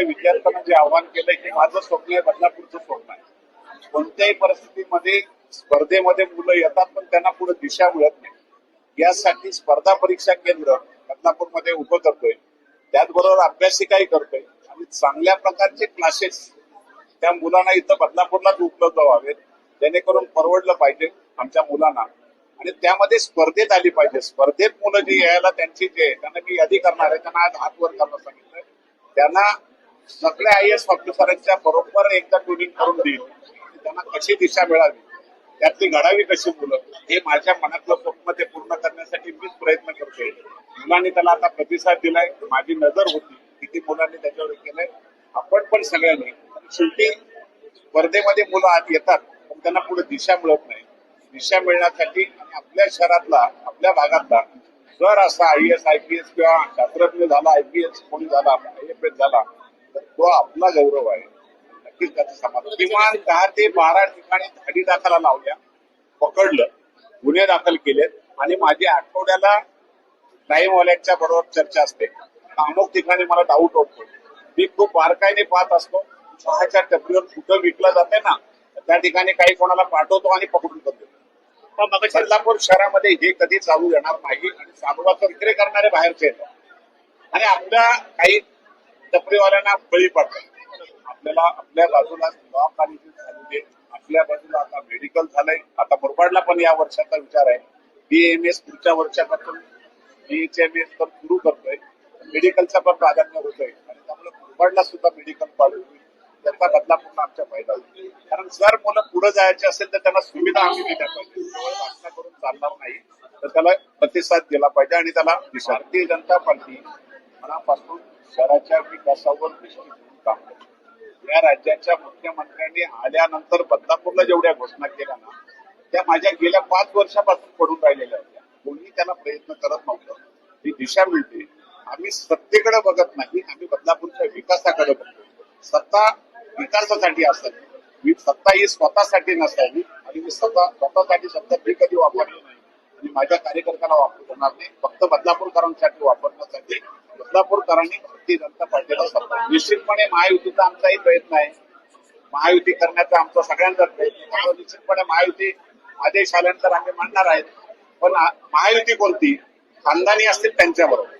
फक्त विद्यार्थ्यांना जे आव्हान केलंय की माझं स्वप्न आहे बदलापूरचं स्वप्न आहे. कोणत्याही परिस्थितीमध्ये स्पर्धेमध्ये मुलं येतात पण त्यांना पुढे दिशा मिळत नाही. यासाठी स्पर्धा परीक्षा केंद्र बदलापूरमध्ये उभं करतोय. त्याचबरोबर अभ्यासिकाही करतोय. आणि चांगल्या प्रकारचे क्लासेस त्या मुलांना इथं बदलापूरलाच उपलब्ध व्हावेत जेणेकरून परवडलं पाहिजे आमच्या मुलांना. आणि त्यामध्ये स्पर्धेत आली पाहिजे. स्पर्धेत मुलं जी यायला त्यांची जे आहे, त्यांना मी यादी करणार आहे. त्यांना आज हात वर करणं सांगितलंय. त्यांना सगळ्या आय एस ऑफिसरांच्या बरोबर एकदा ट्युनिंग करून देईल. त्यांना कशी दिशा मिळावी? त्यातली घडावी कशी मुलं हे माझ्या मनातलं स्वप्न ते पूर्ण करण्यासाठी मीच प्रयत्न करतोय. मुलांनी त्याला आता प्रतिसाद दिलाय. माझी नजर होती. किती मुलांनी त्याच्यावर केलंय. आपण पण सगळ्यांनी. शेवटी स्पर्धेमध्ये मुलं आत येतात पण त्यांना पुढे दिशा मिळत नाही. दिशा मिळण्यासाठी आणि आपल्या शहरातला आपल्या भागातला जर असा I S I P S किंवा शास्त्रज्ञ झाला आय पी एस कोणी झाला आय एफ एस झाला तर तो आपला गौरव आहे. नक्कीच त्याचं समाधान. किमान दहा ते बारा ठिकाणी धाडी दाखला लावल्या पकडलं गुन्हे दाखल केलेत. आणि माझी आठवड्याला टाईमवाल्यांच्या बरोबर चर्चा असते. अमुक ठिकाणी मला डाऊट होतो. मी खूप बारकाईने पाहत असतो. चहाच्या टपरीवर कुठं विकलं जाते ना तर त्या ठिकाणी काही कोणाला पाठवतो आणि पकडून करतो बदलापूर शहरामध्ये हे कधी चालू येणार नाही. आणि साबुराचा विक्री करणारे बाहेरचे येतात. आणि आपल्या काही टपरीवाल्यांना बळी पडतात. आपल्याला आपल्या बाजूला दवाखान्याची झालेले आपल्या बाजूला आता मेडिकल झालंय. आता मुरबाडला पण या वर्षाचा विचार आहे. बीएमएस पुढच्या वर्षापासून बीएचएमएस पण सुरू करतोय. मेडिकलचा पण प्राधान्य होतोय. आणि त्यामुळे मुरबाडला सुद्धा मेडिकल कॉलेज त्याचा बदला पूर्ण आमच्या फायदा होईल कारण जर मुलं पुढे जायचे असेल तर त्यांना सुविधा आम्ही दिल्या पाहिजे. केवळ करून चालणार नाही. तर त्याला प्रतिसाद दिला पाहिजे आणि त्याला भारतीय जनता पार्टी मनापासून शहराच्या विकासावर दृष्टी ठेवून काम या राज्याच्या मुख्यमंत्र्यांनी आल्यानंतर बदलापूरला जेवढ्या घोषणा केल्या ना त्या माझ्या गेल्या पाच वर्षापासून पडून राहिलेल्या होत्या. कोणी त्याला प्रयत्न करत नव्हतं. ही दिशा मिळते. आम्ही सत्तेकडे बघत नाही आम्ही बदलापूरच्या विकासाकडे बघतो. सत्ता विकासासाठी असत मी सत्ता ही स्वतःसाठी नसावी आणि मी स्वतः स्वतःसाठी शब्द मी कधी वापरलो नाही. आणि माझ्या कार्यकर्त्याला वापरू देणार नाही. फक्त बदलापूरकरांसाठी वापरण्यासाठी बदलापूरकरांनी भारतीय जनता पार्टीला सत्ता निश्चितपणे महायुतीचा आमचाही प्रयत्न आहे. महायुती करण्याचा आमचा सगळ्यांचा प्रयत्न आहे. त्यामुळे निश्चितपणे महायुती आदेश आल्यानंतर आम्ही मांडणार आहेत पण महायुती कोणती? खानदानी असतील त्यांच्याबरोबर.